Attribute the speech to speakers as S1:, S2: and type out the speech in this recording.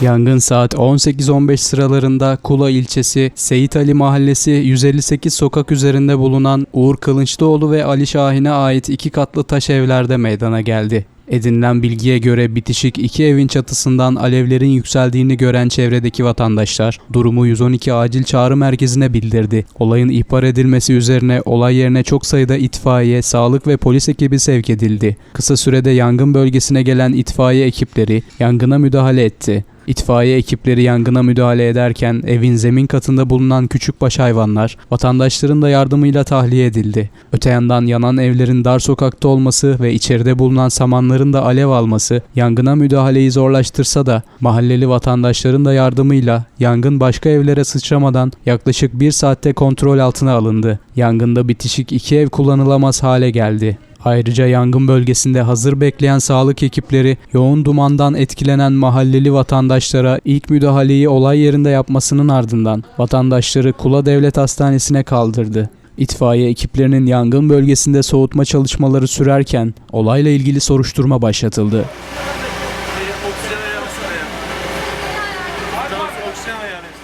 S1: Yangın saat 18.15 sıralarında Kula ilçesi Seyit Ali Mahallesi 158 sokak üzerinde bulunan Uğur Kılınçlıoğlu ve Ali Şahin'e ait iki katlı taş evlerde meydana geldi. Edinilen bilgiye göre bitişik iki evin çatısından alevlerin yükseldiğini gören çevredeki vatandaşlar durumu 112 acil çağrı merkezine bildirdi. Olayın ihbar edilmesi üzerine olay yerine çok sayıda itfaiye, sağlık ve polis ekibi sevk edildi. Kısa sürede yangın bölgesine gelen itfaiye ekipleri yangına müdahale etti. İtfaiye ekipleri yangına müdahale ederken evin zemin katında bulunan küçükbaş hayvanlar vatandaşların da yardımıyla tahliye edildi. Öte yandan yanan evlerin dar sokakta olması ve içeride bulunan samanların da alev alması yangına müdahaleyi zorlaştırsa da mahalleli vatandaşların da yardımıyla yangın başka evlere sıçramadan yaklaşık bir saatte kontrol altına alındı. Yangında bitişik iki ev kullanılamaz hale geldi. Ayrıca yangın bölgesinde hazır bekleyen sağlık ekipleri yoğun dumandan etkilenen mahalleli vatandaşlara ilk müdahaleyi olay yerinde yapmasının ardından vatandaşları Kula Devlet Hastanesi'ne kaldırdı. İtfaiye ekiplerinin yangın bölgesinde soğutma çalışmaları sürerken olayla ilgili soruşturma başlatıldı.
S2: Oksijen ayarlasana ya. Tamam, oksijen ayarlayın.